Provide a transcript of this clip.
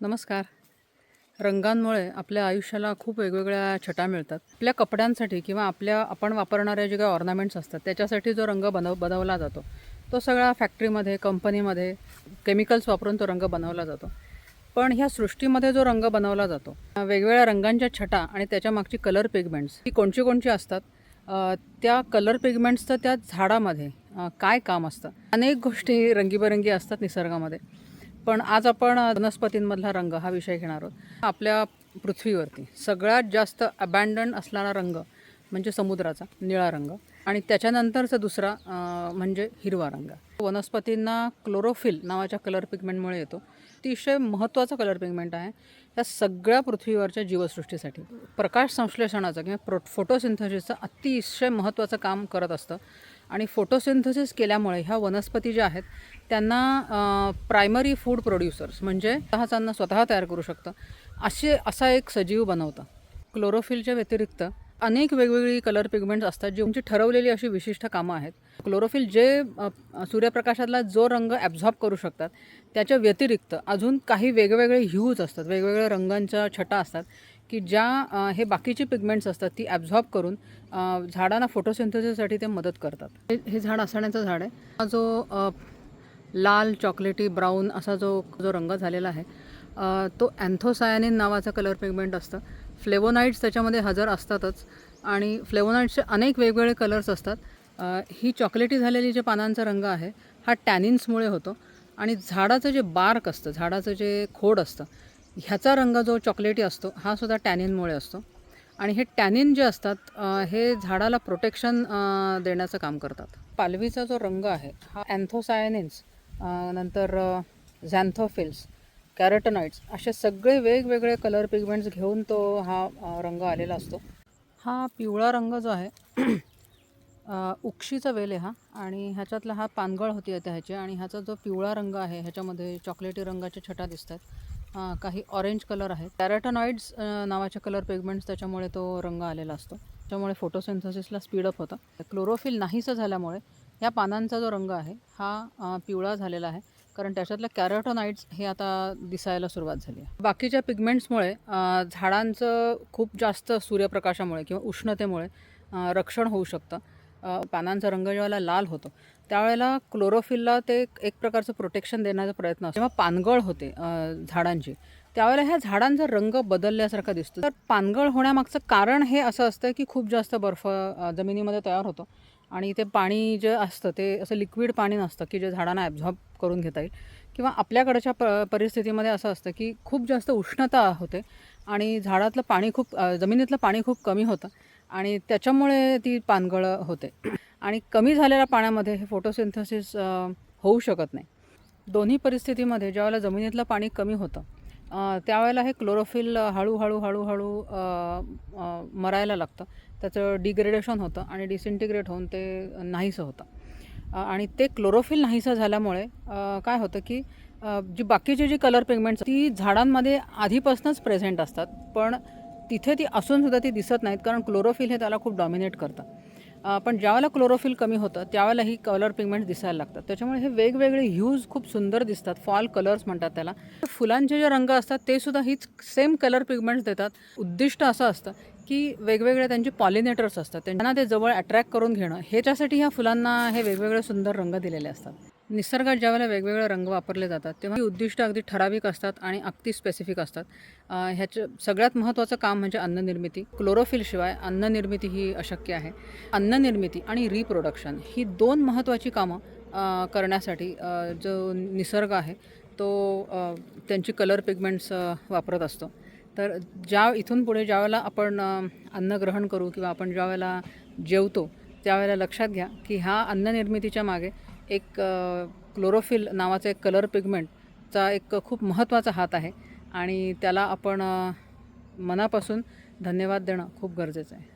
नमस्कार. रंगांमुळे आपल्या आयुष्याला खूप वेगवेगळ्या छटा मिळतात. आपल्या कपड्यांसाठी किंवा आपल्या आपण वापरणाऱ्या जे काही ऑर्नामेंट्स असतात त्याच्यासाठी जो रंग बनव बनवला जातो तो सगळा फॅक्टरीमध्ये कंपनीमध्ये केमिकल्स वापरून तो रंग बनवला जातो. पण ह्या सृष्टीमध्ये जो रंग बनवला जातो वेगवेगळ्या रंगांच्या छटा आणि त्याच्या मागची कलर पिगमेंट्स ही कोणची कोणची असतात? त्या कलर पिगमेंट्सचं त्या झाडामध्ये काय काम असतं? अनेक गोष्टी रंगीबेरंगी असतात निसर्गामध्ये. पण आज आपण वनस्पतींमधला रंग हा विषय घेणार आहोत. आपल्या पृथ्वीवरती सगळ्यात जास्त अबॅन्डन असणारा रंग म्हणजे समुद्राचा निळा रंग. आणि त्याच्यानंतरचा दुसरा म्हणजे हिरवा रंग. वनस्पतींना क्लोरोफिल नावाच्या कलर पिगमेंटमुळे येतो. अतिशय महत्त्वाचा कलर पिगमेंट आहे. या सगळ्या पृथ्वीवरच्या जीवसृष्टीसाठी प्रकाश संश्लेषणाचं किंवा प्रो फोटोसिंथेसिसचं अतिशय महत्त्वाचं काम करत असतं. आणि फोटोसिंथसिस केल्यामुळे ह्या वनस्पती ज्या आहेत त्यांना प्रायमरी फूड प्रोड्युसर्स म्हणजे स्वतःच स्वतः तयार करू शकतं. असे असा एक सजीव बनवतं. क्लोरोफिलच्या व्यतिरिक्त अनेक वेगवेगळी कलर पिगमेंट्स असतात जी तुमची म्हणजे ठरवलेली अशी विशिष्ट कामं आहेत. क्लोरोफिल जे सूर्यप्रकाशातला जो रंग ॲब्झॉर्ब करू शकतात त्याच्या व्यतिरिक्त अजून काही वेगवेगळे ह्यूज असतात वेगवेगळ्या रंगांच्या छटा असतात की ज्या हे बाकीची पिगमेंट्स असतात ती ॲब्झॉर्ब करून झाडांना फोटोसिंथेसिससाठी ते मदत करतात. हे हे झाड असण्याचं झाड आहे. हा जो लाल चॉकलेटी ब्राऊन असा जो जो रंग झालेला आहे तो अँथोसायनिन नावाचा कलर पिगमेंट असतं. फ्लेवोनाईड्स त्याच्यामध्ये हजर असतातच आणि फ्लेवोनाईड्सचे अनेक वेगवेगळे कलर्स असतात. ही चॉकलेटी झालेली जे पानांचा रंग आहे हा टॅनिन्समुळे होतो आणि झाडाचं जे बार्क असतं झाडाचं जे खोड असतं ह्याचा रंग जो चॉकलेटी असतो हा सुद्धा टॅनिनमुळे असतो. आणि हे टॅनिन जे असतात हे झाडाला प्रोटेक्शन देण्याचं काम करतात. पालवीचा जो रंग आहे हा अँथोसायनिन्स नंतर झॅन्थोफिल्स कॅरेटोनाइट्स असे सगळे वेगवेगळे कलर पिगमेंट्स घेऊन तो हा रंग आलेला असतो. हा पिवळा रंग जो आहे उक्षीचा वेल आहे हा. आणि ह्याच्यातला हा पानगळ होती आता ह्याची. आणि ह्याचा जो पिवळा रंग आहे ह्याच्यामध्ये चॉकलेटी रंगाच्या छटा दिसतात. काही ऑरेंज कलर आहे कॅरेटोनॉइड्स नावाचे कलर पिगमेंट्स त्याच्यामुळे तो रंग आलेला असतो. त्यामुळे फोटोसिंथसिसला स्पीडअप होतं. क्लोरोफिल नाहीसं झाल्यामुळे या पानांचा जो रंग आहे हा पिवळा झालेला आहे. कारण त्याच्यातल्या कॅरोटोनाइड्स हे आता दिसायला सुरुवात झाली आहे. बाकीच्या पिगमेंट्समुळे झाडांचं खूप जास्त सूर्यप्रकाशामुळे किंवा उष्णतेमुळे रक्षण होऊ शकतं. पानांचा रंग जेव्हा लाल होतो त्यावेळेला क्लोरोफिलला ते एक प्रकारचं प्रोटेक्शन देण्याचा प्रयत्न असतो. जेव्हा पानगळ होते झाडांची त्यावेळेला ह्या झाडांचा रंग बदलल्यासारखा दिसतो. तर पानगळ होण्यामागचं कारण हे असं असतं की खूप जास्त बर्फ जमिनीमध्ये तयार होतो आणि ते पाणी जे असतं ते असं लिक्विड पाणी नसतं की जे झाडांना ॲब्झॉर्ब करून घेता येईल. किंवा आपल्याकडच्या प परिस्थितीमध्ये असं असतं की खूप जास्त उष्णता होते आणि झाडातलं पाणी खूप जमिनीतलं पाणी खूप कमी होतं. आणि त्याच्यामुळे ती पानगळं होते. आणि कमी झालेल्या पाण्यामध्ये हे फोटोसिंथसिस होऊ शकत नाही. दोन्ही परिस्थितीमध्ये ज्यावेळेला जमिनीतलं पाणी कमी होतं त्यावेळेला हे क्लोरोफिल हळूहळू हळूहळू मरायला लागतं. त्याचं डिग्रेडेशन होतं आणि डिसइंटिग्रेट होऊन ते नाहीसं होतं. आणि ते क्लोरोफिल नाहीसं झाल्यामुळे काय होतं की जी बाकीची जी कलर पिगमेंट्स ती झाडांमध्ये आधीपासूनच प्रेझेंट असतात. पण तिथे ती असूनसुद्धा ती दिसत नाहीत कारण क्लोरोफिल हे त्याला खूप डॉमिनेट करतं. पण ज्यावेळेला क्लोरोफिल कमी होतं त्यावेळेला ही कलर पिगमेंट दिसायला लागतात. त्याच्यामुळे हे वेगवेगळे ह्यूज खूप सुंदर दिसतात फॉल कलर्स म्हणतात त्याला. फुलांचे जे रंग असतात ते सुद्धा हीच सेम कलर पिगमेंट्स देतात. उद्दिष्ट असं असतं की वेगवेगळे त्यांचे पॉलिनेटर्स असतात. त्यांना ते जवळ अट्रॅक्ट करून घेणं ह्याच्यासाठी ह्या फुलांना हे वेगवेगळे सुंदर रंग दिलेले असतात. निसर्गात ज्यावेळेला वेगवेगळे रंग वापरले जातात तेव्हा ही उद्दिष्ट अगदी ठराविक असतात आणि अगदी स्पेसिफिक असतात. ह्याचं सगळ्यात महत्त्वाचं काम म्हणजे अन्ननिर्मिती. क्लोरोफिलशिवाय अन्ननिर्मिती ही अशक्य आहे. अन्ननिर्मिती आणि रिप्रोडक्शन ही दोन महत्त्वाची कामं करण्यासाठी जो निसर्ग आहे तो त्यांची कलर पिगमेंट्स वापरत असतो. तर ज्या इथून पुढे ज्यावेळेला आपण अन्न ग्रहण करू किंवा आपण ज्यावेळेला जेवतो त्यावेळेला लक्षात घ्या की ह्या अन्ननिर्मितीच्या मागे एक क्लोरोफिल नावाचा एक कलर पिगमेंटचा एक खूप महत्त्वाचा हात आहे आणि त्याला आपण मनापासून धन्यवाद देणं खूप गरजेचं आहे.